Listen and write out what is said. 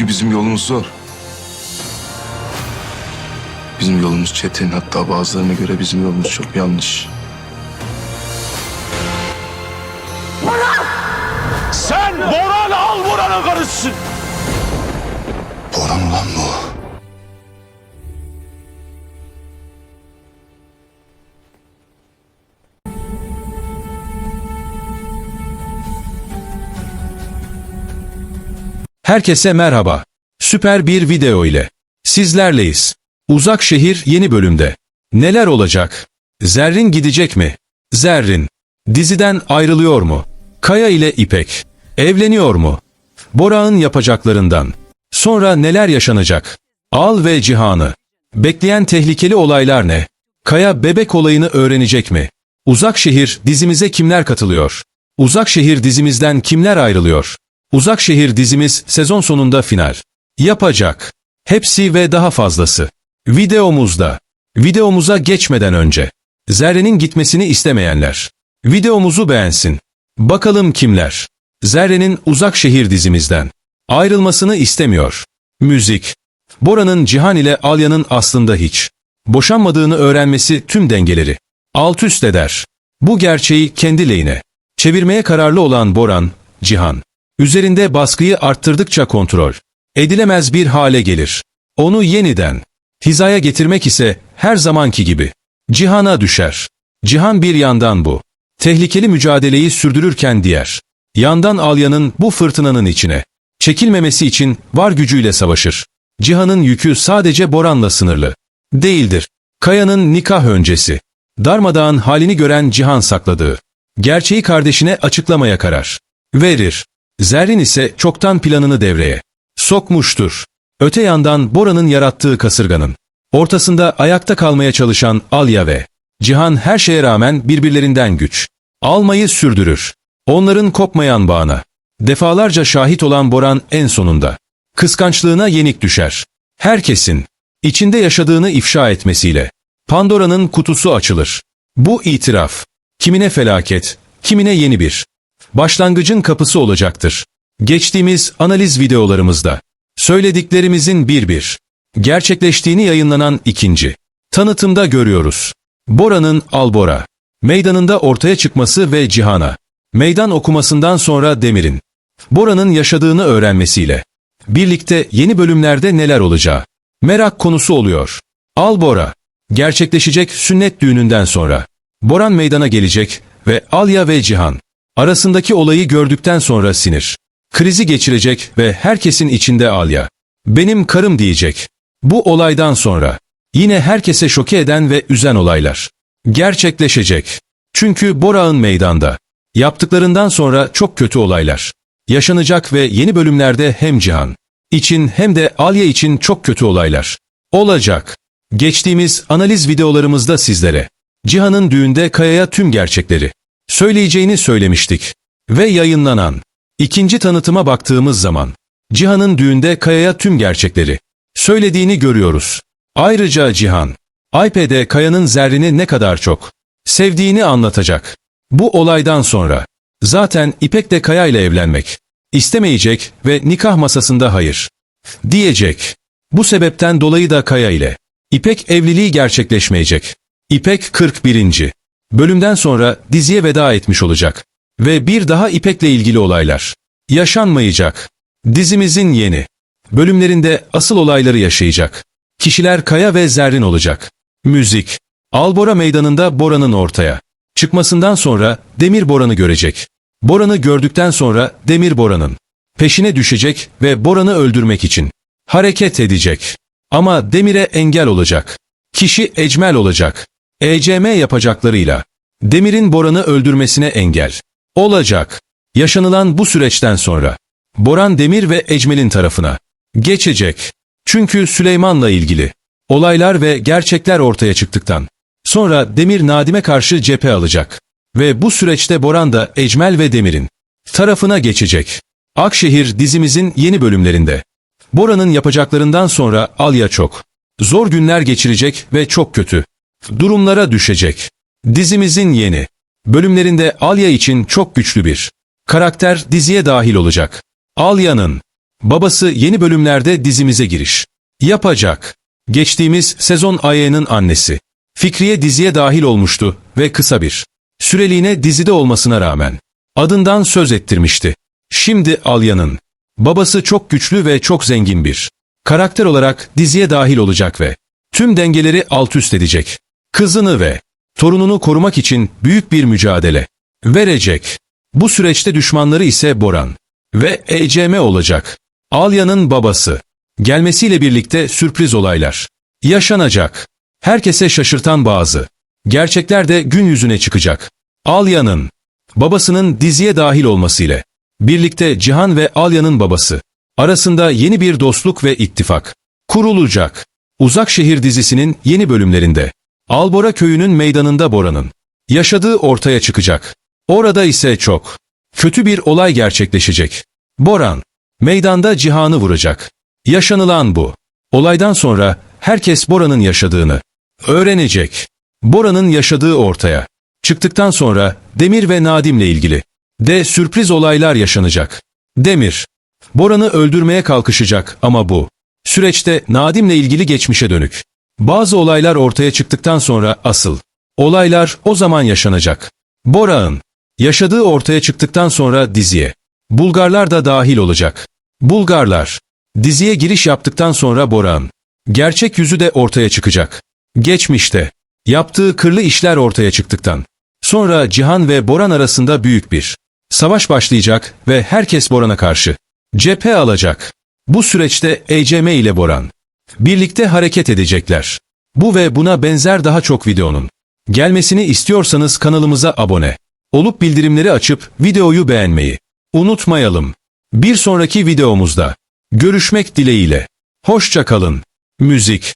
Çünkü bizim yolumuz zor. Bizim yolumuz çetin. Hatta bazılarına göre bizim yolumuz çok yanlış. Sen Boran Alburan'ın karısısın. Boran ulan bu. Herkese merhaba. Süper bir video ile sizlerleyiz. Uzak şehir yeni bölümde. Neler olacak? Zerrin gidecek mi? Zerrin diziden ayrılıyor mu? Kaya ile İpek evleniyor mu? Borak'ın yapacaklarından. Sonra neler yaşanacak? Al ve Cihan'ı. Bekleyen tehlikeli olaylar ne? Kaya bebek olayını öğrenecek mi? Uzak şehir dizimize kimler katılıyor? Uzak şehir dizimizden kimler ayrılıyor? Uzak şehir dizimiz sezon sonunda final. Yapacak. Hepsi ve daha fazlası. Videomuzda. Videomuza geçmeden önce. Zerre'nin gitmesini istemeyenler. Videomuzu beğensin. Bakalım kimler? Zerre'nin uzak şehir dizimizden. Ayrılmasını istemiyor. Müzik. Bora'nın Cihan ile Alya'nın aslında hiç. Boşanmadığını öğrenmesi tüm dengeleri. Alt üst eder. Bu gerçeği kendi lehine. Çevirmeye kararlı olan Boran, Cihan. Üzerinde baskıyı arttırdıkça kontrol edilemez bir hale gelir. Onu yeniden hizaya getirmek ise her zamanki gibi Cihan'a düşer. Cihan bir yandan bu tehlikeli mücadeleyi sürdürürken diğer yandan Alya'nın bu fırtınanın içine çekilmemesi için var gücüyle savaşır. Cihan'ın yükü sadece Boran'la sınırlı değildir. Kaya'nın nikah öncesi darmadağın halini gören Cihan sakladığı gerçeği kardeşine açıklamaya karar verir. Zerrin ise çoktan planını devreye sokmuştur. Öte yandan Bora'nın yarattığı kasırganın ortasında ayakta kalmaya çalışan Alya ve Cihan her şeye rağmen birbirlerinden güç almayı sürdürür. Onların kopmayan bağına defalarca şahit olan Boran en sonunda kıskançlığına yenik düşer. Herkesin içinde yaşadığını ifşa etmesiyle Pandora'nın kutusu açılır. Bu itiraf kimine felaket, kimine yeni bir başlangıcın kapısı olacaktır. Geçtiğimiz analiz videolarımızda söylediklerimizin bir bir gerçekleştiğini yayınlanan ikinci tanıtımda görüyoruz. Bora'nın Albora meydanında ortaya çıkması ve Cihan'a meydan okumasından sonra Demir'in Bora'nın yaşadığını öğrenmesiyle birlikte yeni bölümlerde neler olacağı merak konusu oluyor. Albora gerçekleşecek sünnet düğününden sonra Boran meydana gelecek ve Alya ve Cihan arasındaki olayı gördükten sonra sinir krizi geçirecek ve herkesin içinde Alya benim karım diyecek. Bu olaydan sonra yine herkese şoke eden ve üzen olaylar gerçekleşecek. Çünkü Borak'ın meydanda yaptıklarından sonra çok kötü olaylar yaşanacak ve yeni bölümlerde hem Cihan için hem de Alya için çok kötü olaylar olacak. Geçtiğimiz analiz videolarımızda sizlere Cihan'ın düğünde Kaya'ya tüm gerçekleri söyleyeceğini söylemiştik. Ve yayınlanan ikinci tanıtıma baktığımız zaman Cihan'ın düğünde Kaya'ya tüm gerçekleri söylediğini görüyoruz. Ayrıca Cihan, iPad'e Kaya'nın zerrini ne kadar çok sevdiğini anlatacak. Bu olaydan sonra zaten İpek de Kaya ile evlenmek istemeyecek ve nikah masasında hayır diyecek. Bu sebepten dolayı da Kaya ile İpek evliliği gerçekleşmeyecek. İpek 41. bölümden sonra diziye veda etmiş olacak. Ve bir daha İpek'le ilgili olaylar yaşanmayacak. Dizimizin yeni bölümlerinde asıl olayları yaşayacak. Kişiler Kaya ve Zerrin olacak. Müzik. Albora meydanında Bora'nın ortaya çıkmasından sonra Demir Boran'ı görecek. Boran'ı gördükten sonra Demir Boran'ın peşine düşecek ve Boran'ı öldürmek için hareket edecek. Ama Demir'e engel olacak. Kişi Ecmel olacak. ECM yapacaklarıyla. Demir'in Boran'ı öldürmesine engel. Olacak. Yaşanılan bu süreçten sonra. Boran Demir ve Ecmel'in tarafına. Geçecek. Çünkü Süleyman'la ilgili. Olaylar ve gerçekler ortaya çıktıktan. Sonra Demir Nadim'e karşı cephe alacak. Ve bu süreçte Boran da Ecmel ve Demir'in tarafına geçecek. Akşehir dizimizin yeni bölümlerinde. Bora'nın yapacaklarından sonra Alya çok. Zor günler geçirecek ve çok kötü durumlara düşecek. Dizimizin yeni bölümlerinde Alya için çok güçlü bir karakter diziye dahil olacak. Alya'nın Babası yeni bölümlerde dizimize giriş. Yapacak. Geçtiğimiz sezon Aya'nın annesi. Fikriye diziye dahil olmuştu ve kısa bir süreliğine dizide olmasına rağmen adından söz ettirmişti. Şimdi Alya'nın babası çok güçlü ve çok zengin bir karakter olarak diziye dahil olacak ve tüm dengeleri alt üst edecek. Kızını ve torununu korumak için büyük bir mücadele verecek. Bu süreçte düşmanları ise Boran ve ECM olacak. Alya'nın babası. Gelmesiyle birlikte sürpriz olaylar yaşanacak. Herkese şaşırtan bazı gerçekler de gün yüzüne çıkacak. Alya'nın babasının diziye dahil olmasıyla birlikte Cihan ve Alya'nın babası arasında yeni bir dostluk ve ittifak kurulacak. Uzak Şehir dizisinin yeni bölümlerinde Albora köyünün meydanında Bora'nın yaşadığı ortaya çıkacak. Orada ise çok kötü bir olay gerçekleşecek. Boran meydanda Cihan'ı vuracak. Yaşanılan bu. Olaydan sonra herkes Bora'nın yaşadığını öğrenecek. Bora'nın yaşadığı ortaya çıktıktan sonra Demir ve Nadim'le ilgili de sürpriz olaylar yaşanacak. Demir, Boran'ı öldürmeye kalkışacak ama bu süreçte Nadim'le ilgili geçmişe dönük. Bazı olaylar ortaya çıktıktan sonra asıl olaylar o zaman yaşanacak. Borak'ın yaşadığı ortaya çıktıktan sonra diziye Bulgarlar da dahil olacak. Bulgarlar diziye giriş yaptıktan sonra Borak'ın gerçek yüzü de ortaya çıkacak. Geçmişte yaptığı kırlı işler ortaya çıktıktan sonra Cihan ve Boran arasında büyük bir savaş başlayacak ve herkes Boran'a karşı cephe alacak. Bu süreçte ECM ile Boran birlikte hareket edecekler. Bu ve buna benzer daha çok videonun gelmesini istiyorsanız kanalımıza abone olup bildirimleri açıp videoyu beğenmeyi unutmayalım. Bir sonraki videomuzda görüşmek dileğiyle. Hoşça kalın. Müzik